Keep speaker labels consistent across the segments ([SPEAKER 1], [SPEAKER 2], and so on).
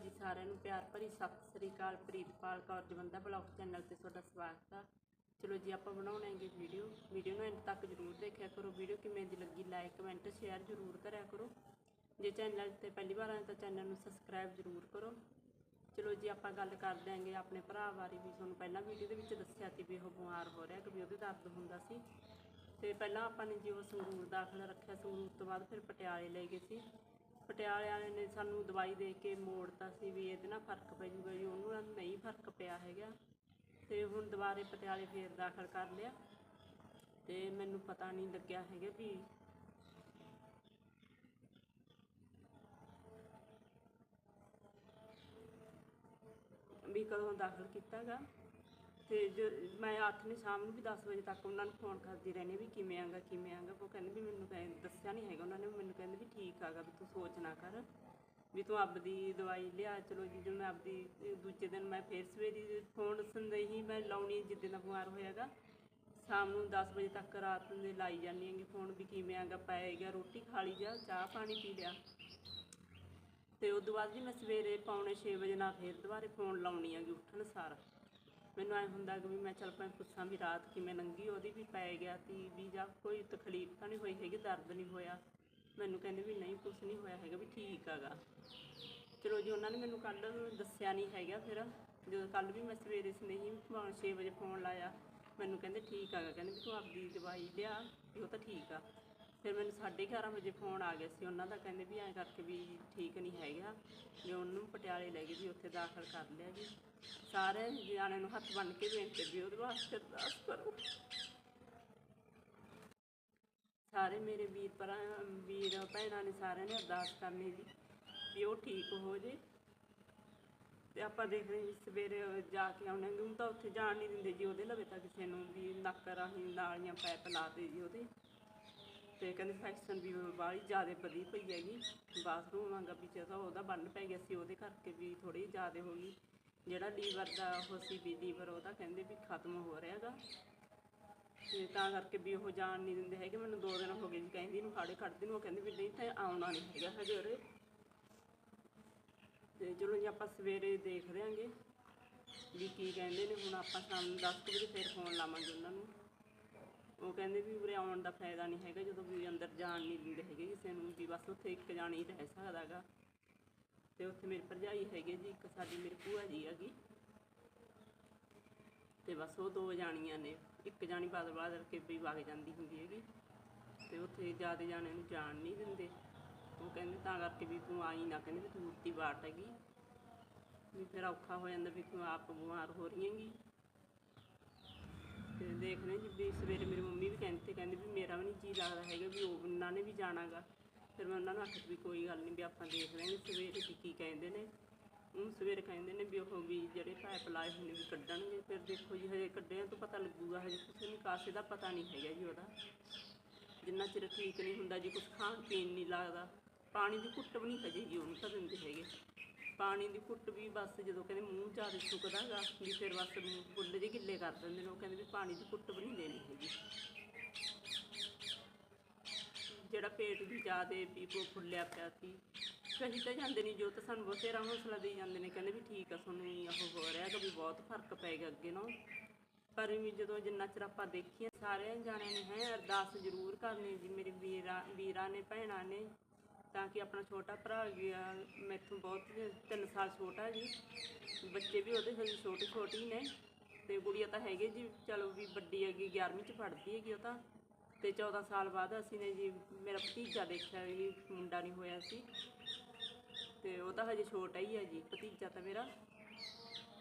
[SPEAKER 1] ਜੀ ਸਾਰਿਆਂ ਨੂੰ ਪਿਆਰ ਭਰੀ ਸਤਿ ਸ੍ਰੀ ਅਕਾਲ, ਪ੍ਰੀਤਪਾਲ ਕੌਰ ਜਵੰਦਾ ਬਲੌਗ ਚੈਨਲ ਤੇ ਤੁਹਾਡਾ ਸਵਾਗਤ ਆ। ਚਲੋ ਜੀ, ਆਪਾਂ ਬਣਾਉਣਾਂਗੇ ਵੀਡੀਓ ਵੀਡੀਓ ਨੂੰ ਐਂਡ ਤੱਕ ਜਰੂਰ ਦੇਖਿਆ ਕਰੋ। ਵੀਡੀਓ ਕਿਵੇਂ ਦੀ ਲੱਗੀ ਲਾਈਕ ਕਮੈਂਟ ਸ਼ੇਅਰ ਜਰੂਰ ਕਰਿਆ ਕਰੋ। ਜੇ ਚੈਨਲ ਤੇ ਪਹਿਲੀ ਵਾਰ ਆਏ ਤਾਂ ਚੈਨਲ ਨੂੰ ਸਬਸਕ੍ਰਾਈਬ ਜਰੂਰ ਕਰੋ। ਚਲੋ ਜੀ, ਆਪਾਂ ਗੱਲ ਕਰ ਦਿਆਂਗੇ ਆਪਣੇ ਭਰਾ ਬਾਰੇ ਵੀ। ਤੁਹਾਨੂੰ ਪਹਿਲਾਂ ਵੀਡੀਓ ਦੇ ਵਿੱਚ ਦੱਸਿਆ ਸੀ ਵੀ ਉਹ ਬਿਮਾਰ ਹੋ ਰਿਹਾ ਕਿ ਵੀ ਉਹਦੇ ਦਰਦ ਹੁੰਦਾ ਸੀ। ਤੇ ਪਹਿਲਾਂ ਆਪਾਂ ਨੇ ਜੀ ਉਹ ਸੰਗਰੂਰ ਦਾਖਲ ਰੱਖਿਆ, ਸੰਗਰੂਰ ਤੋਂ ਬਾਅਦ ਫਿਰ ਪਟਿਆਲੇ ਲੈ ਗਏ ਸੀ। ਪਟਿਆਲੇ ਵਾਲੇ ਨੇ ਸਾਨੂੰ ਦਵਾਈ ਦੇ ਕੇ ਮੋੜਤਾ ਸੀ ਵੀ ਇਹਦੇ ਨਾਲ ਫ਼ਰਕ ਪੈ ਜੂਗਾ ਜੀ, ਉਹਨੂੰ ਨਾਲ ਨਹੀਂ ਫ਼ਰਕ ਪਿਆ ਹੈਗਾ। ਤੇ ਹੁਣ ਦੁਬਾਰੇ ਪਟਿਆਲੇ ਫੇਰ ਦਾਖਲ ਕਰ ਲਿਆ। ਤੇ ਮੈਨੂੰ ਪਤਾ ਨਹੀਂ ਲੱਗਿਆ ਹੈਗਾ ਵੀ ਵੀ ਕਦੋਂ ਦਾਖਲ ਕੀਤਾਗਾ ਤੇ ਜੋ ਮੈਂ ਅੱਠ ਨੇ ਸ਼ਾਮ ਨੂੰ ਵੀ 10 ਵਜੇ ਤੱਕ ਉਹਨਾਂ ਨੂੰ ਫੋਨ ਕਰਦੀ ਰਹਿੰਦੀ ਵੀ ਕਿਵੇਂ ਆਂਗਾ ਕਿਵੇਂ ਆਂਗਾ। ਉਹ ਕਹਿੰਦੇ ਵੀ ਮੈਨੂੰ ਕਹਿ- ਦੱਸਿਆ ਨਹੀਂ ਹੈਗਾ। ਉਹਨਾਂ ਨੇ ਮੈਨੂੰ ਕਹਿੰਦੇ ਵੀ ਠੀਕ ਆਗਾ, ਵੀ ਤੂੰ ਸੋਚ ਨਾ ਕਰ, ਵੀ ਤੂੰ ਆਪਦੀ ਦਵਾਈ ਲਿਆ, ਚਲੋ ਜੀ, ਜਦੋਂ ਮੈਂ ਆਪਦੀ ਅਹ ਦੂਜੇ ਦਿਨ ਮੈਂ ਫੇਰ ਸਵੇਰੀ ਫੋਨ ਸੰਦੇਹੀ ਮੈਂ ਲਾਉਣੀ ਜਿੱਦਾਂ ਦਾ ਬਿਮਾਰ ਹੋਇਆਗਾ। ਸ਼ਾਮ ਨੂੰ 10 ਵਜੇ ਤੱਕ ਰਾਤ ਦੇ ਲਾਈ ਜਾਂਦੀ ਹੈਗੀ ਫੋਨ ਵੀ ਕਿਵੇਂ ਆਂਗਾ, ਪੈ ਗਿਆ, ਰੋਟੀ ਖਾ ਲਈ ਜਾ, ਚਾਹ ਪਾਣੀ ਪੀ ਲਿਆ। ਤੇ ਉਸ ਤੋਂ ਬਾਅਦ ਜੀ ਮੈਂ ਸਵੇਰੇ ਪੌਣੇ 6 ਵਜੇ ਨਾਲ ਫੇਰ ਦੁਬਾਰੇ ਫੋਨ ਲਾਉਣੀ ਹੈਗੀ, ਉੱਠਣ ਸਾਰ। ਮੈਨੂੰ ਐ ਹੁੰਦਾ ਕਿ ਵੀ ਮੈਂ ਚੱਲ ਪੈ ਪੁੱਛਾਂ ਵੀ ਰਾਤ ਕਿਵੇਂ ਲੰਘੀ, ਉਹਦੀ ਵੀ ਪੈ ਗਿਆ ਤੀ, ਵੀ ਜਾਂ ਕੋਈ ਤਕਲੀਫ ਤਾਂ ਨਹੀਂ ਹੋਈ ਹੈਗੀ, ਦਰਦ ਨਹੀਂ ਹੋਇਆ। ਮੈਨੂੰ ਕਹਿੰਦੇ ਵੀ ਨਹੀਂ, ਕੁਛ ਨਹੀਂ ਹੋਇਆ ਹੈਗਾ, ਵੀ ਠੀਕ ਹੈਗਾ। ਚਲੋ ਜੀ, ਉਹਨਾਂ ਨੇ ਮੈਨੂੰ ਕੱਲ ਦੱਸਿਆ ਨਹੀਂ ਹੈਗਾ ਫਿਰ। ਜਦੋਂ ਕੱਲ ਵੀ ਮੈਂ ਸਵੇਰੇ ਸਨੇਹੀ ਪੌਣੇ 6 ਵਜੇ ਫੋਨ ਲਾਇਆ, ਮੈਨੂੰ ਕਹਿੰਦੇ ਠੀਕ ਹੈਗਾ, ਕਹਿੰਦੇ ਵੀ ਤੂੰ ਆਪਦੀ ਦਵਾਈ ਲਿਆ, ਵੀ ਉਹ ਤਾਂ ਠੀਕ ਆ। ਫਿਰ ਮੈਨੂੰ 11:30 ਵਜੇ ਫੋਨ ਆ ਗਿਆ ਸੀ, ਉਹਨਾਂ ਦਾ ਕਹਿੰਦੇ ਵੀ ਐਂ ਕਰਕੇ ਵੀ ਠੀਕ ਨਹੀਂ ਹੈਗਾ, ਵੀ ਪਟਿਆਲੇ ਲੈ ਗਏ ਜੀ, ਉੱਥੇ ਦਾਖਲ ਕਰ ਲਿਆ ਜੀ। ਸਾਰੇ ਜਾਣਿਆਂ ਨੂੰ ਹੱਥ ਬੰਨ ਕੇ ਬੇਨਤੀ ਵੀ ਉਹਦੇ ਵਾਸਤੇ ਅਰਦਾਸ ਕਰੋ। ਸਾਰੇ ਮੇਰੇ ਵੀਰ ਭਰਾ, ਵੀਰ ਭੈਣਾਂ ਨੇ ਸਾਰਿਆਂ ਨੇ ਅਰਦਾਸ ਕਰਨੀ ਜੀ, ਵੀ ਉਹ ਠੀਕ ਹੋ ਜੇ। ਤੇ ਆਪਾਂ ਦੇਖ ਰਹੇ ਜੀ, ਸਵੇਰੇ ਜਾ ਕੇ ਆਉਣੇ ਨੂੰ ਤਾਂ ਉੱਥੇ ਜਾਣ ਨਹੀਂ ਦਿੰਦੇ ਜੀ, ਉਹਦੇ ਲਵੇ ਤਾਂ ਕਿਸੇ ਨੂੰ ਵੀ ਨੱਕ ਰਾਹੀਂ ਨਾਲੀਆਂ ਪੈਪ ਲਾ ਦੇ ਜੀ ਉਹਦੇ। ਤੇ ਕਹਿੰਦੇ ਫੈਕਸ਼ਨ ਵੀ ਬਾਹਲੀ ਜ਼ਿਆਦਾ ਵਧੀ ਪਈ ਹੈਗੀ। ਬਾਥਰੂਮ ਵਾਂਗਾ ਵੀ ਜਦੋਂ ਉਹਦਾ ਬੰਨ ਪੈ ਗਿਆ ਸੀ, ਉਹਦੇ ਕਰਕੇ ਵੀ ਥੋੜੀ ਜ਼ਿਆਦਾ ਹੋ ਗਈ। ਜਿਹੜਾ ਲੀਵਰ ਦਾ ਉਹ ਸੀ ਵੀ ਲੀਵਰ ਉਹਦਾ ਕਹਿੰਦੇ ਵੀ ਖਤਮ ਹੋ ਰਿਹਾਗਾ ਤੇ ਤਾਂ ਕਰਕੇ ਵੀ ਉਹ ਜਾਣ ਨਹੀਂ ਦਿੰਦੇ ਹੈਗੇ। ਮੈਨੂੰ ਦੋ ਦਿਨ ਹੋ ਗਏ ਜੀ ਕਹਿੰਦੀ ਨੂੰ ਖਾੜੇ ਕੱਢਦੇ ਨੂੰ, ਉਹ ਕਹਿੰਦੇ ਵੀ ਨਹੀਂ ਤਾਂ ਆਉਣਾ ਨਹੀਂ ਹੈਗਾ ਹਜੇ ਉਰੇ। ਤੇ ਚਲੋ ਜੀ, ਆਪਾਂ ਸਵੇਰੇ ਦੇਖ ਦਿਆਂਗੇ ਵੀ ਕੀ ਕਹਿੰਦੇ ਨੇ। ਹੁਣ ਆਪਾਂ ਸ਼ਾਮ ਨੂੰ 10 ਕੁ ਵਜੇ ਫੇਰ ਫੋਨ ਲਾਵਾਂਗੇ ਉਹਨਾਂ ਨੂੰ। ਉਹ ਕਹਿੰਦੇ ਵੀ ਉਰੇ ਆਉਣ ਦਾ ਫਾਇਦਾ ਨਹੀਂ ਹੈਗਾ, ਜਦੋਂ ਵੀ ਅੰਦਰ ਜਾਣ ਨਹੀਂ ਦਿੰਦੇ ਹੈਗੇ ਕਿਸੇ ਨੂੰ ਵੀ, ਬਸ ਉੱਥੇ ਇੱਕ ਜਾਣੀ ਹੀ ਰਹਿ ਸਕਦਾਗਾ। ਤੇ ਉੱਥੇ ਮੇਰੀ ਭਰਜਾਈ ਹੈਗੇ ਜੀ, ਇੱਕ ਸਾਡੀ ਮੇਰੀ ਭੂਆ ਜੀ ਹੈਗੀ। ਤੇ ਬਸ ਉਹ ਦੋ ਜਾਣੀਆਂ ਨੇ, ਇੱਕ ਜਾਣੀ ਬਾਦਲ ਬਾਦਲ ਕੇ ਵੀ ਵਗ ਜਾਂਦੀ ਹੁੰਦੀ ਹੈਗੀ। ਤੇ ਉੱਥੇ ਜ਼ਿਆਦਾ ਜਾਣਿਆਂ ਨੂੰ ਜਾਣ ਨਹੀਂ ਦਿੰਦੇ। ਉਹ ਕਹਿੰਦੇ ਤਾਂ ਕਰਕੇ ਵੀ ਤੂੰ ਆਈ ਨਾ, ਕਹਿੰਦੇ ਵੀ ਤੂੰ ਉੱਤੀ ਬਾਟ ਹੈਗੀ। ਵੀ ਫਿਰ ਔਖਾ ਹੋ ਜਾਂਦਾ ਵੀ ਤੂੰ ਆਪ ਬਿਮਾਰ ਹੋ ਰਹੀ ਹੈਗੀ। ਤੇ ਦੇਖਦੇ ਜੀ ਵੀ ਸਵੇਰੇ ਮੇਰੀ ਮੰਮੀ ਵੀ ਕਹਿੰਦੇ ਤੇ ਕਹਿੰਦੇ ਵੀ ਮੇਰਾ ਵੀ ਨਹੀਂ ਜੀ ਲੱਗਦਾ ਹੈਗਾ ਵੀ ਉਹ ਉਹਨਾਂ ਨੇ ਵੀ ਜਾਣਾਗਾ। ਫਿਰ ਮੈਂ ਉਹਨਾਂ ਨੂੰ ਆਖਿਆ ਵੀ ਕੋਈ ਗੱਲ ਨਹੀਂ ਵੀ ਆਪਾਂ ਦੇਖ ਲਾਂਗੇ ਸਵੇਰੇ ਕੀ ਕੀ ਕਹਿੰਦੇ ਨੇ। ਉਹ ਸਵੇਰੇ ਕਹਿੰਦੇ ਨੇ ਵੀ ਉਹ ਵੀ ਜਿਹੜੇ ਪਾਈਪ ਲਾਏ ਹੋਏ ਨੇ ਵੀ ਕੱਢਣਗੇ। ਫਿਰ ਦੇਖੋ ਜੀ, ਹਜੇ ਕੱਢਿਆਂ ਤੋਂ ਪਤਾ ਲੱਗੂਗਾ, ਹਜੇ ਕਿਸੇ ਨੂੰ ਦਾ ਪਤਾ ਨਹੀਂ ਹੈਗਾ ਜੀ ਉਹਦਾ। ਜਿੰਨਾ ਚਿਰ ਠੀਕ ਨਹੀਂ ਹੁੰਦਾ ਜੀ ਕੁਝ ਖਾਣ ਪੀਣ ਨਹੀਂ ਲੱਗਦਾ। ਪਾਣੀ ਦੀ ਘੁੱਟ ਵੀ ਨਹੀਂ ਹਜੇ ਜੀ, ਉਹਨੂੰ ਤਾਂ ਦਿੰਦੇ ਹੈਗੇ। ਪਾਣੀ ਦੀ ਘੁੱਟ ਵੀ ਬਸ ਜਦੋਂ ਕਹਿੰਦੇ ਮੂੰਹ ਜ਼ਿਆਦਾ ਸੁੱਕਦਾਗਾ, ਵੀ ਫਿਰ ਬਸ ਫੁੱਲ ਜਿਹੇ ਗਿੱਲੇ ਕਰ ਦਿੰਦੇ ਨੇ, ਉਹ ਕਹਿੰਦੇ ਵੀ ਪਾਣੀ ਦੀ ਘੁੱਟ ਵੀ ਨਹੀਂ ਦੇਣੀ ਹੈਗੀ। ਜਿਹੜਾ ਪੇਟ ਵੀ ਜ਼ਿਆਦੇ ਵੀ ਫੁੱਲਿਆ ਪਿਆ ਸੀ, ਕਹੀ ਤਾਂ ਜਾਂਦੇ ਨਹੀਂ ਜੋ ਤਾਂ ਸਾਨੂੰ ਬਥੇਰਾ ਹੌਸਲਾ ਦੇ ਜਾਂਦੇ ਨੇ, ਕਹਿੰਦੇ ਵੀ ਠੀਕ ਆ ਤੁਹਾਨੂੰ ਉਹ ਹੋ ਰਿਹਾ ਕਿ ਵੀ ਬਹੁਤ ਫ਼ਰਕ ਪੈ ਅੱਗੇ ਨਾਲੋਂ। ਪਰ ਵੀ ਜਦੋਂ ਜਿੰਨਾ ਚਿਰ ਆਪਾਂ ਦੇਖੀਏ, ਸਾਰਿਆਂ ਜਾਣਿਆਂ ਨੇ ਹੈ ਅਰਦਾਸ ਜ਼ਰੂਰ ਕਰਨੀ ਜੀ, ਮੇਰੇ ਵੀਰਾਂ ਵੀਰਾਂ ਨੇ, ਭੈਣਾਂ ਨੇ। ਤਾਂ ਕਿ ਆਪਣਾ ਛੋਟਾ ਭਰਾ ਗਿਆ ਮੈਥੋਂ ਬਹੁਤ 3 ਸਾਲ ਛੋਟਾ ਜੀ। ਬੱਚੇ ਵੀ ਉਹਦੇ ਹਜੇ ਛੋਟੇ ਛੋਟੇ ਹੀ ਨੇ ਤੇ ਗੁੜੀਆ ਤਾਂ ਹੈਗੇ ਜੀ। ਚਲੋ ਵੀ ਵੱਡੀ ਹੈਗੀ 11ਵੀਂ ਚ ਪੜ੍ਹਦੀ ਹੈਗੀ ਉਹ ਤਾਂ। ਤੇ 14 ਸਾਲ ਬਾਅਦ ਅਸੀਂ ਨੇ ਜੀ, ਮੇਰਾ ਭਤੀਜਾ ਦੇਖਿਆ ਵੀ ਮੁੰਡਾ ਨਹੀਂ ਹੋਇਆ ਸੀ। ਤੇ ਉਹ ਤਾਂ ਹਜੇ ਛੋਟਾ ਹੀ ਹੈ ਜੀ, ਭਤੀਜਾ ਤਾਂ ਮੇਰਾ।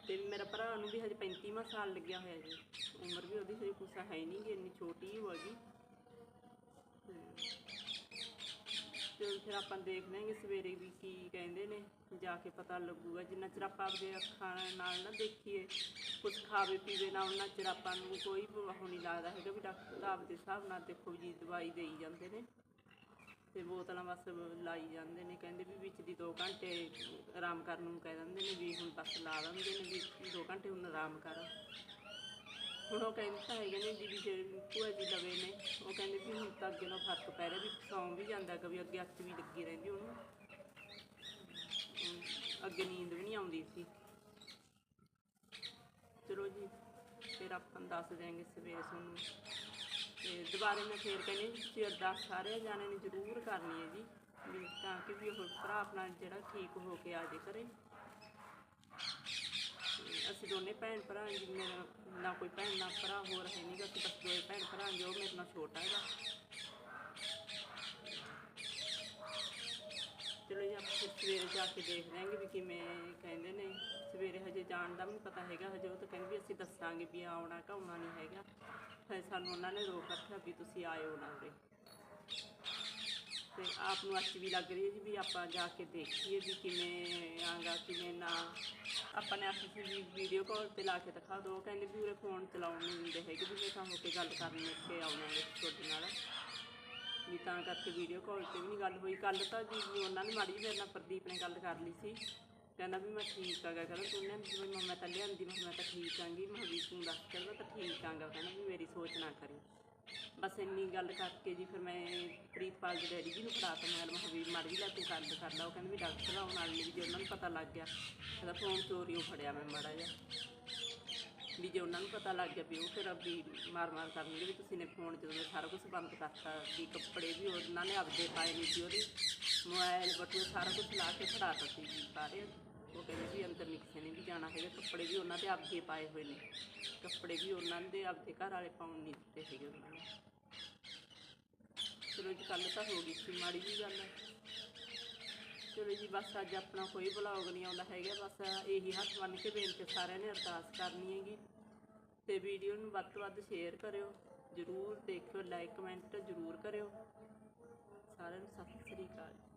[SPEAKER 1] ਤੇ ਮੇਰਾ ਭਰਾ ਨੂੰ ਵੀ ਹਜੇ 35ਵਾਂ ਸਾਲ ਲੱਗਿਆ ਹੋਇਆ ਜੀ। ਉਮਰ ਵੀ ਉਹਦੀ ਹਜੇ ਕੁਛ ਹੈ ਨਹੀਂ ਜੀ ਇੰਨੀ ਛੋਟੀ ਹੀ ਜੀ ਤੇ ਫਿਰ ਆਪਾਂ ਦੇਖ ਲਾਂਗੇ ਸਵੇਰੇ ਵੀ ਕੀ ਕਹਿੰਦੇ ਨੇ, ਜਾ ਕੇ ਪਤਾ ਲੱਗੂਗਾ। ਜਿੰਨਾ ਚਿਰ ਆਪਾਂ ਆਪਦੇ ਅੱਖਾਂ ਨਾਲ ਨਾ ਦੇਖੀਏ ਕੁਝ ਖਾਵੇ ਪੀਵੇ ਨਾ, ਉਹਨਾਂ ਚਿਰ ਆਪਾਂ ਨੂੰ ਕੋਈ ਵੀ ਉਹ ਨਹੀਂ ਲੱਗਦਾ ਹੈਗਾ ਵੀ ਡਾਕਟਰ ਸਾਹਿਬ ਦੇ ਹਿਸਾਬ ਨਾਲ ਦੇਖੋ ਜੀ ਦਵਾਈ ਦੇਈ ਜਾਂਦੇ ਨੇ। ਤੇ ਬੋਤਲਾਂ ਬਸ ਲਾਈ ਜਾਂਦੇ ਨੇ, ਕਹਿੰਦੇ ਵੀ ਵਿੱਚ ਦੀ 2 ਘੰਟੇ ਆਰਾਮ ਕਰਨ ਨੂੰ ਕਹਿ ਦਿੰਦੇ ਨੇ ਵੀ ਹੁਣ ਬਸ ਲਾ ਦਿੰਦੇ ਨੇ ਵੀ 2 ਘੰਟੇ ਹੁਣ ਆਰਾਮ ਕਰ ਹੁਣ ਉਹ ਕਹਿੰਦੇ ਤਾਂ ਹੈਗੇ ਨੇ ਜੀ ਵੀ ਭੂਆ ਜੀ ਲਵੇ ਨੇ ਉਹ ਕਹਿੰਦੇ ਵੀ ਹੁਣ ਤਾਂ ਅੱਗੇ ਨਾਲੋਂ ਫ਼ਰਕ ਪੈ ਰਿਹਾ ਵੀ ਸੌਂ ਵੀ ਜਾਂਦਾ ਕਿ ਵੀ ਅੱਗੇ ਅੱਖ ਵੀ ਲੱਗੀ ਰਹਿੰਦੀ ਉਹਨੂੰ। ਅੱਗੇ ਨੀਂਦ ਵੀ ਨਹੀਂ ਆਉਂਦੀ ਸੀ। ਚਲੋ ਜੀ ਫਿਰ ਆਪਾਂ ਨੂੰ ਦੱਸ ਦਿਆਂਗੇ ਸਵੇਰੇ ਤੁਹਾਨੂੰ। ਤੇ ਦੁਬਾਰੇ ਮੈਂ ਫੇਰ ਕਹਿੰਦੀ ਹਾਂ, ਤੁਸੀਂ ਅਰਦਾਸ ਸਾਰੇ ਜਾਣੇ ਨੇ ਜ਼ਰੂਰ ਕਰਨੀ ਹੈ ਜੀ ਤਾਂ ਕਿ ਵੀ ਉਹ ਭਰਾ ਆਪਣਾ ਜਿਹੜਾ ਠੀਕ ਹੋ ਕੇ ਆ ਜੇ ਕਰੇ ਅਸੀਂ ਦੋਨੇ ਭੈਣ ਭਰਾ ਹਾਂ ਜੀ ਮੇਰਾ ਨਾ ਕੋਈ ਭੈਣ, ਨਾ ਭਰਾ ਹੋਰ ਹੈ ਨਹੀਂ ਗਾ ਅਸੀਂ ਬਸ ਦੋਏ ਭੈਣ ਭਰਾ ਜੀ ਉਹ ਮੇਰੇ ਨਾਲ ਛੋਟਾ ਹੈਗਾ। ਚਲੋ ਜੀ, ਆਪਾਂ ਫਿਰ ਸਵੇਰੇ ਜਾ ਕੇ ਦੇਖ ਲਾਂਗੇ ਵੀ ਕਿਵੇਂ ਕਹਿੰਦੇ ਨੇ, ਸਵੇਰੇ ਹਜੇ ਜਾਣ ਦਾ ਵੀ ਨਹੀਂ ਪਤਾ ਹੈਗਾ, ਹਜੇ ਉਹ ਤਾਂ ਕਹਿੰਦੇ ਵੀ ਅਸੀਂ ਦੱਸਾਂਗੇ ਵੀ ਆਉਣਾ ਕਿ ਆਉਣਾ ਨਹੀਂ ਹੈਗਾ। ਫਿਰ ਸਾਨੂੰ ਉਹਨਾਂ ਨੇ ਰੋਕ ਰੱਖਿਆ ਵੀ ਤੁਸੀਂ ਆਇਓ ਨਾ ਉਰੇ। ਤੇ ਆਪ ਨੂੰ ਅੱਛੀ ਵੀ ਲੱਗ ਰਹੀ ਹੈ ਜੀ ਵੀ ਆਪਾਂ ਜਾ ਕੇ ਦੇਖੀਏ ਵੀ ਕਿਵੇਂ ਆਂਗਾ, ਕਿਵੇਂ ਨਾ। ਆਪਾਂ ਨੇ ਆਖੀ ਸੀ ਵੀ ਵੀਡੀਓ ਕਾਲ ਤੇ ਲਾ ਕੇ ਦਿਖਾ ਦਿਓ ਉਹ ਕਹਿੰਦੇ ਵੀ ਉਰੇ ਫੋਨ ਚਲਾਉਣ ਨਹੀਂ ਦਿੰਦੇ ਹੈਗੇ, ਵੀ ਜੇ ਹੋ ਕੇ ਗੱਲ ਕਰਨੀ ਇੱਥੇ ਆਉਣਾਂਗੇ ਤੁਹਾਡੇ ਨਾਲ। ਵੀ ਤਾਂ ਕਰਕੇ ਵੀਡੀਓ ਕਾਲ ਤੇ ਵੀ ਨਹੀਂ ਗੱਲ ਹੋਈ। ਕੱਲ ਤਾਂ ਜੀ ਉਹਨਾਂ ਨੇ ਮਾੜੀ ਜਿਹੀ ਮੇਰੇ ਨਾਲ ਪ੍ਰਦੀਪ ਨੇ ਗੱਲ ਕਰ ਲਈ ਸੀ। ਕਹਿੰਦਾ ਵੀ ਮੈਂ ਠੀਕ ਆਗਾ ਕਹਿੰਦਾ ਤੂੰ ਨੇ ਵੀ ਮੈਂ ਤਾਂ ਲਿਆਂਦੀ, ਮੈਂ ਕਿਹਾ ਮੈਂ ਤਾਂ ਠੀਕ ਆਂਗੀ। ਮੈਂ ਕਿਹਾ ਵੀ ਤੂੰ ਦੱਸ ਕਹਿੰਦਾ ਤਾਂ ਠੀਕ ਆਂਗਾ। ਕਹਿੰਦਾ ਵੀ ਮੇਰੀ ਸੋਚ ਨਾ ਕਰੀ। ਬਸ ਇੰਨੀ ਗੱਲ ਕਰਕੇ ਜੀ ਫਿਰ ਮੈਂ ਪ੍ਰੀਤਪਾਲ ਦੇ ਡੈਡੀ ਜੀ ਨੂੰ ਫੜਾਤਾ ਮੈਂ ਕਿਹਾ ਵੀ ਮਾੜੀ ਜਿਹੀ ਲੈ ਤੂੰ ਗੱਲ ਕਰ ਲਾ, ਉਹ ਕਹਿੰਦੇ ਵੀ ਡਾਕਟਰ ਆਉਣ ਵਾਲੇ ਵੀ ਜੇ ਉਹਨਾਂ ਨੂੰ ਪਤਾ ਲੱਗ ਗਿਆ। ਕਹਿੰਦਾ ਫੋਨ ਚੋਰੀਓ ਫੜਿਆ ਮੈਂ ਮਾੜਾ ਜਿਹਾ। ਵੀ ਜੇ ਉਹਨਾਂ ਨੂੰ ਪਤਾ ਲੱਗ ਗਿਆ ਵੀ ਉਹ ਫਿਰ ਵੀ ਮਾਰ ਮਾਰ ਕਰਨਗੇ ਵੀ ਤੁਸੀਂ ਨੇ ਫੋਨ ਜਦੋਂ ਦਾ ਸਾਰਾ ਕੁਝ ਬੰਦ ਕਰਤਾ, ਵੀ ਕੱਪੜੇ ਵੀ ਉਹਨਾਂ ਨੇ ਆਪਦੇ ਪਾਏ ਨਹੀਂ ਸੀ ਉਹਦੇ। ਮੋਬਾਈਲ ਬਟੂਏ ਸਾਰਾ ਕੁਝ ਲਾ ਕੇ ਫੜਾਤਾ ਸੀ ਜੀ ਸਾਰੇ ਉਹ ਕਹਿੰਦੇ ਵੀ ਅੰਦਰ ਨਹੀਂ ਕਿਸੇ ਨੇ ਵੀ ਜਾਣਾ ਹੈਗਾ, ਕੱਪੜੇ ਵੀ ਉਹਨਾਂ ਦੇ ਆਪਦੇ ਪਾਏ ਹੋਏ ਨੇ। ਕੱਪੜੇ ਵੀ ਉਹਨਾਂ ਦੇ ਆਪਦੇ ਘਰ ਵਾਲੇ ਪਾਉਣ ਨਹੀਂ ਦਿੱਤੇ ਹੈਗੇ ਉਹਨਾਂ ਨੇ। ਚਲੋ ਜੀ ਕੱਲ ਤਾਂ ਹੋ ਗਈ ਸੀ ਮਾੜੀ ਜੀ ਗੱਲ। ਚਲੋ ਜੀ, ਬਸ ਅੱਜ ਆਪਣਾ ਕੋਈ ਵਲੌਗ ਨਹੀਂ ਆਉਂਦਾ ਹੈਗਾ, ਬਸ ਇਹੀ ਹੱਥ ਬੰਨ੍ਹ ਕੇ ਬੇਨਤੀ ਸਾਰਿਆਂ ਨੇ ਅਰਦਾਸ ਕਰਨੀ ਹੈਗੀ। ਤੇ ਵੀਡੀਓ ਨੂੰ ਵੱਧ ਤੋਂ ਵੱਧ ਸ਼ੇਅਰ ਕਰਿਓ, ਜਰੂਰ ਦੇਖਿਓ ਲਾਈਕ ਕਮੈਂਟ ਜਰੂਰ ਕਰਿਓ। ਸਾਰਿਆਂ ਨੂੰ ਸਤਿ ਸ੍ਰੀ ਅਕਾਲ।